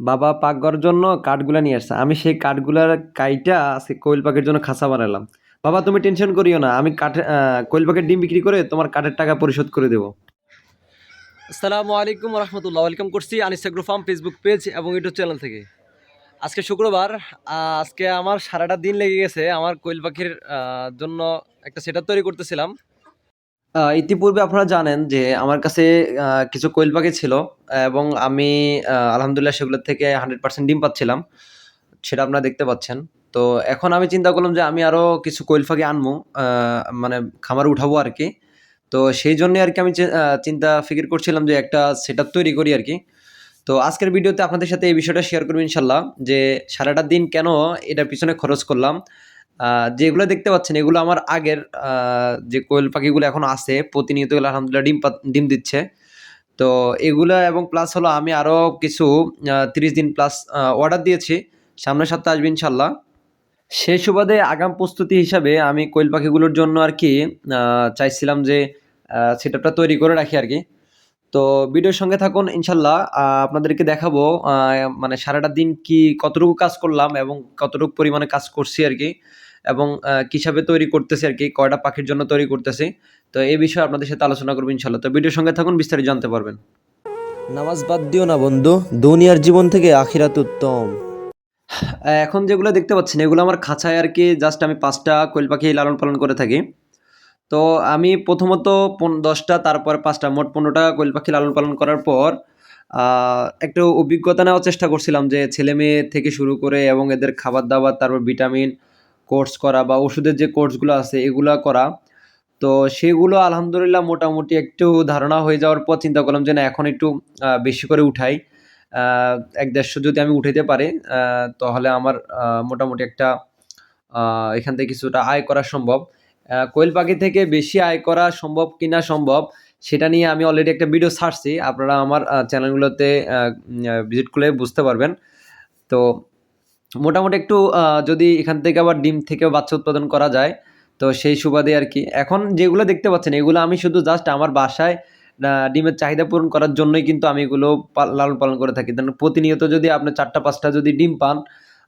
বাবা পাকঘরের জন্য কাঠগুলা নিয়ে আসছে। আমি সেই কাঠগুলার কাইটা সে কোয়েল পাখির জন্য খাঁচা বানালাম। বাবা, তুমি টেনশন করিও না। আমি কাঠে কোয়েল পাখির ডিম বিক্রি করে তোমার কাঠের টাকা পরিশোধ করে দেবো। আসসালামু আলাইকুম রহমতুল্লাহ ওয়েলকাম করছি আনিসা ফার্ম ফেসবুক পেজ এবং ইউটিউব চ্যানেল থেকে। আজকে শুক্রবার আজকে আমার সারাটা দিন লেগে গেছে। আমার কোয়েল পাখির জন্য একটা সেট তৈরি করতেছিলাম। ইতিপূর্বে আপনারা জানেন যে আমার কাছে কিছু কোয়েল পাখি ছিল এবং আমি আলহামদুলিল্লাহ সেগুলোর থেকে হান্ড্রেড পার্সেন্ট ডিম পাচ্ছিলাম, সেটা আপনারা দেখতে পাচ্ছেন। তো এখন আমি চিন্তা করলাম যে আমি আরও কিছু কোয়েল পাখি আনব মানে খামার উঠাবো আর কি। তো সেই জন্য আর কি আমি চিন্তা ফিকির করছিলাম যে একটা সেট তৈরি করি আর কি। তো আজকের ভিডিওতে আপনাদের সাথে এই বিষয়টা শেয়ার করব ইনশাল্লাহ যে সারাটা দিন কেন এটার পিছনে খরচ করলাম যেগুলো দেখতে পাচ্ছেন, এগুলো আমার আগের যে কোয়েল পাখিগুলো এখন আছে, প্রতিনিয়ত এগুলো আলহামদুলিল্লাহ ডিম ডিম দিচ্ছে। তো এগুলো এবং প্লাস হলো আমি আরও কিছু তিরিশ দিন প্লাস অর্ডার দিয়েছি। সামনের সপ্তাহে আসবে ইনশাল্লাহ সেই সুবাদে আগাম প্রস্তুতি হিসাবে আমি কোয়েল পাখিগুলোর জন্য আর কি চাইছিলাম যে সেটআপটা তৈরি করে রাখি আর কি। তো ভিডিওর সঙ্গে থাকুন ইনশাল্লাহ আপনাদেরকে দেখাবো মানে সারাটা দিন কি কতটুকু কাজ করলাম এবং কতটুকু পরিমাণে কাজ করছি আর কি। এবং আহ, কি হিসাবে তৈরি করতেছি আর কি কয়টা পাখির জন্য তৈরি করতেছি তো এই বিষয়ে আপনাদের সাথে আলোচনা করব ইনশাল্লাহ তো ভিডিওর সঙ্গে থাকুন বিস্তারিত জানতে পারবেন। নামাজ বাদ দিও না বন্ধু দুনিয়ার জীবন থেকে আখিরাত উত্তম। এখন যেগুলো দেখতে পাচ্ছেন এগুলো আমার খাঁচায় আর কি জাস্ট আমি পাঁচটা কোয়েল পাখি লালন পালন করে থাকি। তো আমি প্রথমত পন- দশটা তারপর পাঁচটা মোট পনেরোটা কোয়েল পাখি লালন পালন করার পর একটু অভিজ্ঞতা নেওয়ার চেষ্টা করছিলাম যে ছেলে মেয়ে থেকে শুরু করে এবং এদের খাবার দাবার তারপর ভিটামিন কোর্স করা বা ওষুধের যে কোর্সগুলো আছে, এগুলো করা। তো সেগুলো আলহামদুলিল্লাহ মোটামুটি একটু ধারণা হয়ে যাওয়ার পর চিন্তা করলাম যে না, এখন একটু বেশি করে উঠাই। এক দেড়শো যদি আমি উঠাইতে পারি তাহলে আমার মোটামুটি একটা এখান থেকে কিছুটা আয় করা সম্ভব। কোয়েল পাখি থেকে বেশি আয় করা সম্ভব কিনা সম্ভব, সেটা নিয়ে আমি অলরেডি একটা ভিডিও ছাড়ছি। আপনারা আমার চ্যানেলগুলোতে ভিজিট করলে বুঝতে পারবেন। তো মোটামুটি একটু যদি এখান থেকে আবার ডিম থেকে বাচ্চা উৎপাদন করা যায়, তো সেই সুবাদে আর কি। এখন যেগুলো দেখতে পাচ্ছেন, এগুলো আমি শুধু জাস্ট আমার বাসায় ডিমের চাহিদা পূরণ করার জন্যই কিন্তু আমি এগুলো লালন পালন করে থাকি। প্রতিনিয়ত যদি আপনি চারটা, পাঁচটা যদি ডিম পান,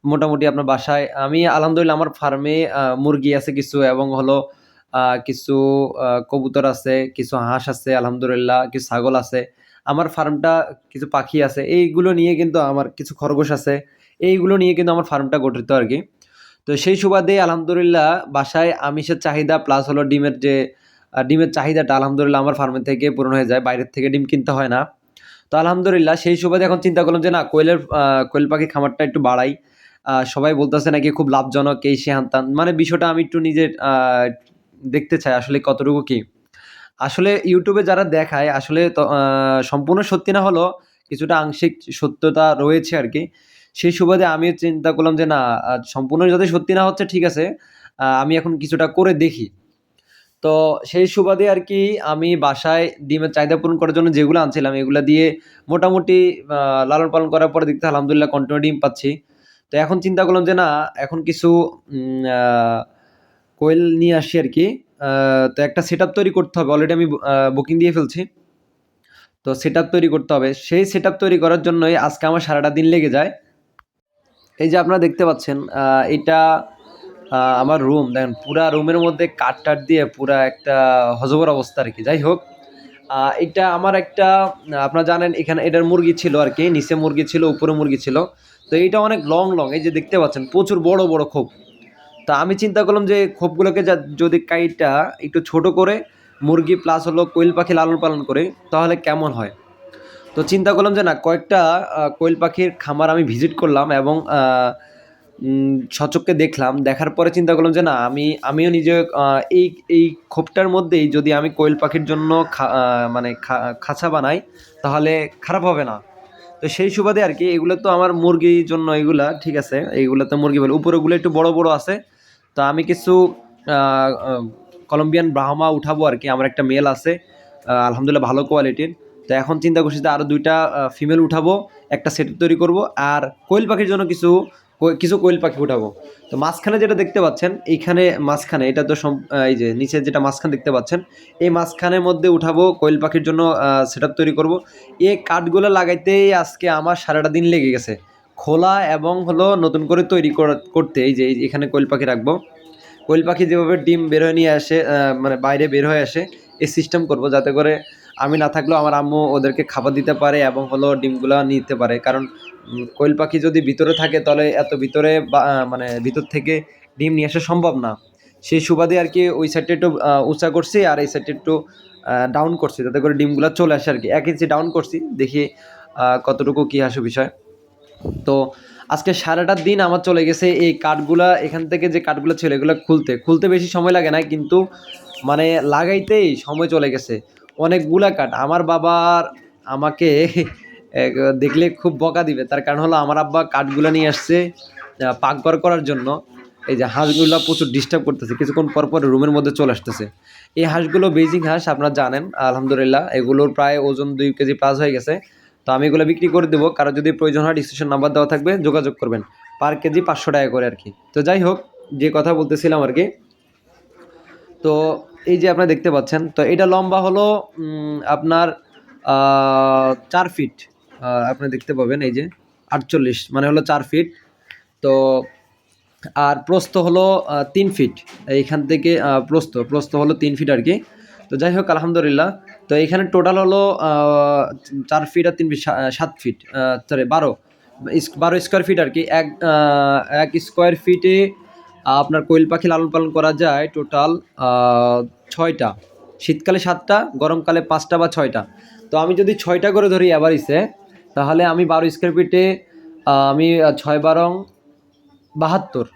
মোটামুটি আপনার বাসায়, আমি আলহামদুলিল্লাহ আমার ফার্মে মুরগি আছে কিছু এবং হলো কিছু কবুতর আছে, কিছু হাঁস আছে, আলহামদুলিল্লাহ, কিছু ছাগল আছে। আমার ফার্মটা কিছু পাখি আছে, এইগুলো নিয়ে কিন্তু আমার কিছু খরগোশ আছে। এইগুলো নিয়ে কিন্তু আমার ফার্মটা গঠিত আর কি। তো সেই সুবাদে আলহামদুলিল্লাহ বাসায় আমিষের চাহিদা প্লাস হলো ডিমের যে ডিমের চাহিদাটা আলহামদুলিল্লাহ আমার ফার্মের থেকে পূরণ হয়ে যায়, বাইরের থেকে ডিম কিনতে হয় না। তো আলহামদুলিল্লাহ সেই সুবাদে এখন চিন্তা করলাম যে না, কোয়েলের কোয়েল পাখি খামারটা একটু বাড়াই। সবাই বলতেছে নাকি খুব লাভজনক এই সে হান্তান মানে বিষয়টা আমি একটু নিজের দেখতে চাই আসলে কতটুকু কি। আসলে ইউটিউবে যারা দেখায়, আসলে সম্পূর্ণ সত্যি না হলো কিছুটা আংশিক সত্যতা রয়েছে আর কি। সেই সুবাদে আমি চিন্তা করলাম যে, না সম্পূর্ণ যদি সত্যি না হচ্ছে, ঠিক আছে আমি এখন কিছুটা করে দেখি। তো সেই সুবাদে আর কি আমি বাসায় ডিমের চাহিদা পূরণ করার জন্য যেগুলো আনছিলাম, এগুলো দিয়ে মোটামুটি লালন পালন করার পরে দেখতে আলহামদুলিল্লাহ কন্টিনিউ ডিম পাচ্ছি। তো এখন চিন্তা করলাম যে, না, এখন কিছু কোয়েল নিয়ে আসি আর কি তো একটা সেট তৈরি করতে হবে। অলরেডি আমি বুকিং দিয়ে ফেলছি। তো সেট তৈরি করতে হবে। সেই সেট তৈরি করার জন্যই আজকে আমার সারাটা দিন লেগে যায়। এই যে আপনারা দেখতে পাচ্ছেন এটা আমার রুম দেখেন, পুরা রুমের মধ্যে কাঠ টাট দিয়ে পুরা একটা হজবর অবস্থা আর কি। যাই হোক এটা আমার একটা আপনারা জানেন, এখানে এটার মুরগি ছিল আর কি, নিচে মুরগি ছিল, উপরে মুরগি ছিল। তো এইটা অনেক লং লং এই যে দেখতে পাচ্ছেন, প্রচুর বড় বড় খোপ। তা আমি চিন্তা করলাম যে খোপগুলোকে যা, যদি কাইটা একটু ছোট করে মুরগি প্লাস হলো কোয়েল পাখি লালন পালন করে, তাহলে কেমন হয়? তো চিন্তা করলাম যে না, কয়েকটা কোয়েল পাখির খামার আমি ভিজিট করলাম এবং সচক্ষে দেখলাম। দেখার পরে চিন্তা করলাম যে না, আমি, আমিও নিজে এই এই খোপটার মধ্যেই যদি আমি কোয়েল পাখির জন্য মানে খাঁচা বানাই, তাহলে খারাপ হবে না। তো সেই সুবাদে আর কি, এগুলো তো আমার মুরগির জন্য এগুলা, ঠিক আছে এইগুলো তো মুরগি বলে। উপরেগুলো একটু বড় বড় আছে। তো আমি কিছু কলম্বিয়ান ব্রাহ্মা উঠাবো আর কি, আমার একটা মেল আছে। আলহামদুলিল্লাহ ভালো কোয়ালিটির তো এখন চিন্তা করছি যে আরও দুইটা ফিমেল উঠাবো, একটা সেট তৈরি করব, আর কোয়েল পাখির জন্য কিছু কিছু কোয়েল পাখি উঠাবো। তো মাঝখানে যেটা দেখতে পাচ্ছেন, এইখানে মাঝখানে, এটা তো এই যে নিচে যেটা মাঝখানে দেখতে পাচ্ছেন, এই মাঝখানের মধ্যে উঠাবো কোয়েল পাখির জন্য সেট তৈরি করব। এই কাঠগুলো লাগাইতেই আজকে আমার সারাটা দিন লেগে গেছে। খোলা এবং হলো নতুন করে তৈরি করা- করতে, এই যে এখানে কোয়েল পাখি রাখব। কোয়েল পাখি যেভাবে ডিম বের হয়ে নিয়ে আসে মানে বাইরে বের হয়ে আসে, এই সিস্টেম করব যাতে করে আমি না থাকলেও আমার আম্মু ওদেরকে খাবার দিতে পারে এবং হলো ডিমগুলো নিতে পারে। কারণ কোয়েল পাখি যদি ভিতরে থাকে তাহলে এত ভিতরে মানে ভিতর থেকে ডিম নিয়ে আসা সম্ভব না। সেই সুবাদে আর কি ওই সাইডটা একটু উঁচা করছি আর এই সাইডটা একটু ডাউন করছি যাতে করে ডিমগুলো চলে আসে আর কি। এক ইঞ্চি ডাউন করছি, দেখি কতটুকু কী আসে বিষয়। তো আজকে সারাটা দিন আমার চলে গেছে এই কাঠগুলা, এখান থেকে যে কাঠগুলো ছিল এগুলো খুলতে। খুলতে বেশি সময় লাগে না কিন্তু মানে লাগাইতেই সময় চলে গেছে। অনেকগুলা কাঠ আমার বাবার আমাকে দেখলে খুব বকা দিবে। তার কারণ হলো আমার আব্বা কাঠগুলো নিয়ে আসছে পাকঘর করার জন্য। এই যে হাঁসগুলো প্রচুর ডিস্টার্ব করতেছে। কিছুক্ষণ পর পর রুমের মধ্যে চলে আসতেছে। এই হাঁসগুলো বেজিং হাঁস, আপনারা জানেন, আলহামদুলিল্লাহ। এগুলোর প্রায় ওজন দুই কেজি প্লাস হয়ে গেছে। তো আমি এগুলো বিক্রি করে দেবো। কারও যদি প্রয়োজন হয় ডিসক্রিপশন নাম্বার দেওয়া থাকবে, যোগাযোগ করবেন। পার কেজি পাঁচশো টাকা করে আর কি। তো যাই হোক, যে কথা বলতেছিলাম আর কি। তো এই যে আপনারা দেখতে পাচ্ছেন, তো এটা লম্বা হলো আপনার চার ফিট আপনি দেখতে পাবেন এই যে আটচল্লিশ মানে হলো চার ফিট তো, আর প্রস্থ হলো তিন ফিট এইখান থেকে প্রস্থ প্রস্থ হলো তিন ফিট আর কি। তো যাই হোক, আলহামদুলিল্লাহ। তো এখানে টোটাল হলো চার ফিট আর তিন ফিট সাত ফিট সরি বারো। বারো স্কোয়ার ফিট আর কি। এক এক স্কোয়ার ফিটে আপনার কোয়েল পাখি লালন পালন করা যায় টোটাল ছয়টা। শীতকালে সাতটা, গরমকালে পাঁচটা বা ছয়টা। তো আমি যদি ছয়টা করে ধরি অ্যাভারেজে তাহলে আমি বারো স্কোয়ার ফিটে আমি ছয় বারং বাহাত্তর।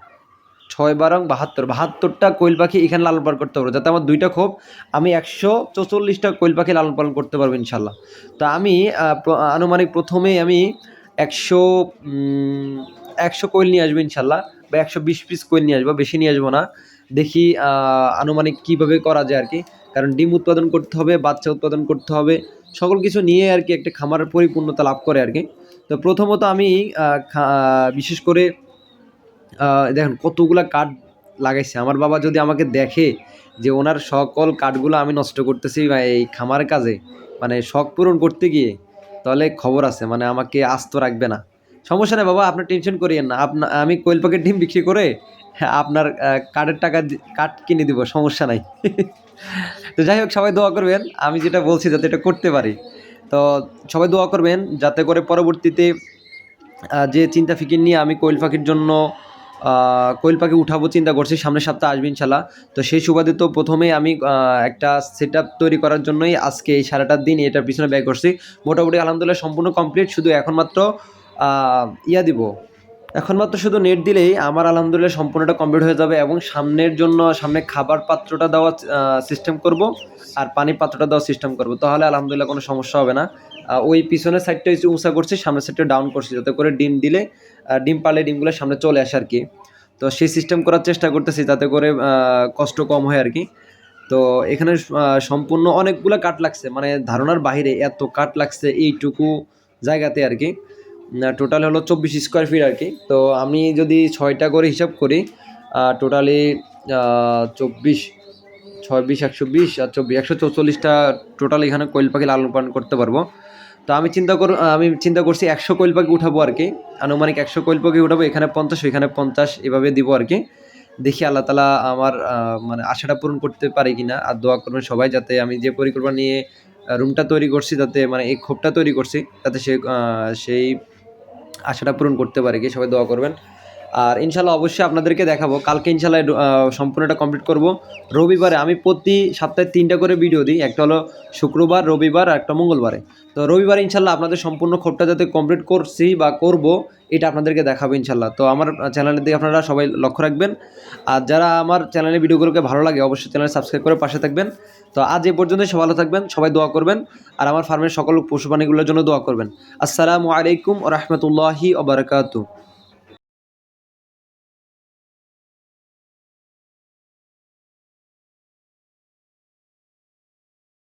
ছয় বারং বাহাত্তর। বাহাত্তরটা কোয়েল পাখি এখানে লালন পালন করতে পারব। যাতে আমার দুইটা খোপ, আমি একশো চৌচল্লিশটা কোয়েল পাখি লালন পালন করতে পারব ইনশাল্লাহ। তো আমি আনুমানিক প্রথমেই আমি একশো একশো কোয়েল নিয়ে আসব ইনশাল্লাহ, বা একশো বিশ পিস কোয়েল নিয়ে আসব, বেশি নিয়ে আসব না। দেখি আনুমানিক কীভাবে করা যায় আর কি। কারণ ডিম উৎপাদন করতে হবে, বাচ্চা উৎপাদন করতে হবে, সকল কিছু নিয়ে আর কি একটা খামারের পরিপূর্ণতা লাভ করে আর কি। তো প্রথমত আমি বিশেষ করে দেখেন কতগুলা কাঠ লাগাইছে। আমার বাবা যদি আমাকে দেখে যে ওনার সকল কাঠগুলো আমি নষ্ট করতেছি বা এই খামার কাজে মানে শখ পূরণ করতে গিয়ে, তাহলে খবর আছে মানে আমাকে আস্ত রাখবে না। সমস্যা নেই বাবা আপনার টেনশন করিয়েন না। আপনার আমি কোয়েল পাখির ডিম বিক্রি করে আপনার কার্ডের টাকা কাঠ কিনে দিব, সমস্যা নাই। তো যাই হোক, সবাই দোয়া করবেন। আমি যেটা বলছি যাতে এটা করতে পারি। তো সবাই দোয়া করবেন যাতে করে পরবর্তীতে যে চিন্তা ফিকির নিয়ে আমি কোয়েল পাখির জন্য কোয়েল পাখি উঠাবো চিন্তা করছি সামনের সপ্তাহে আসবে ইনশাল্লাহ। তো সেই সুবাদে তো প্রথমেই আমি একটা সেট তৈরি করার জন্যই আজকে এই সারাটার দিন এটার পিছনে ব্যয় করছি। মোটামুটি আলহামদুলিল্লাহ সম্পূর্ণ কমপ্লিট শুধু এখন মাত্র ইয়া দিব। এখন মাত্র শুধু নেট দিলেই আমার আলহামদুলিল্লাহ সম্পূর্ণটা কমপ্লিট হয়ে যাবে এবং সামনের জন্য সামনে খাবার পাত্রটা দেওয়া সিস্টেম করব আর পানি পাত্রটা দেওয়ার সিস্টেম করব। তাহলে আলহামদুলিল্লাহ কোনো সমস্যা হবে না। ওই পিছনের সাইডটা একটু উঁচা করছি, সামনের সাইডটা ডাউন করছি যাতে করে ডিম দিলে ডিম পারলে ডিমগুলো সামনে চলে আসে আর কি। তো সেই সিস্টেম করার চেষ্টা করতেছি যাতে করে কষ্ট কম হয় আর কি। তো এখানে সম্পূর্ণ অনেকগুলো কাঠ লাগছে মানে ধারণার বাইরে এত কাঠ লাগছে এইটুকু জায়গাতে আর কি। টোটাল হলো চব্বিশ স্কোয়ার ফিট আর কি। তো আমি যদি ছয়টা করে হিসাব করি টোটালি চব্বিশ ছয় বিশ একশো বিশ আর চব্বিশ, একশো চৌচল্লিশটা টোটাল এখানে কোয়েল পাখি লালন পালন করতে পারব। তো আমি চিন্তা কর, আমি চিন্তা করছি একশো কোয়েল পাখি উঠাবো আর কি। আনুমানিক একশো কোয়েল পাখি উঠাবো, এখানে পঞ্চাশ এখানে পঞ্চাশ এভাবে দিব আর কি। দেখি আল্লাহ তালা আমার মানে আশাটা পূরণ করতে পারে কি না আর দোয়া করবেন সবাই যাতে আমি যে পরিকল্পনা নিয়ে রুমটা তৈরি করছি, যাতে মানে এই ক্ষোভটা তৈরি করছি যাতে সে সেই আশাটা পূরণ করতে পারে গিয়ে সবাই দোয়া করবেন। আর ইনশাল্লাহ অবশ্যই আপনাদেরকে দেখাবো। কালকে ইনশাল্লাহ সম্পূর্ণটা কমপ্লিট করব। রবিবারে আমি প্রতি সপ্তাহে তিনটা করে ভিডিও দিই। একটা হলো শুক্রবার, রবিবার আর একটা মঙ্গলবারে। তো রবিবারে ইনশাল্লাহ আপনাদের সম্পূর্ণ ক্ষোভটা যাতে কমপ্লিট করছি বা করব, এটা আপনাদেরকে দেখাবো ইনশাল্লাহ। তো আমার চ্যানেলের দিকে আপনারা সবাই লক্ষ্য রাখবেন। আর যারা আমার চ্যানেলের ভিডিওগুলোকে ভালো লাগে, অবশ্যই চ্যানেল সাবস্ক্রাইব করে পাশে থাকবেন। তো আজ এ পর্যন্ত সবাই ভালো থাকবেন, সবাই দোয়া করবেন। আর আমার ফার্মের সকল পশু প্রাণীগুলোর জন্য দোয়া করবেন। আসসালামু আলাইকুম রহমতুল্লাহি ওবরাকাতু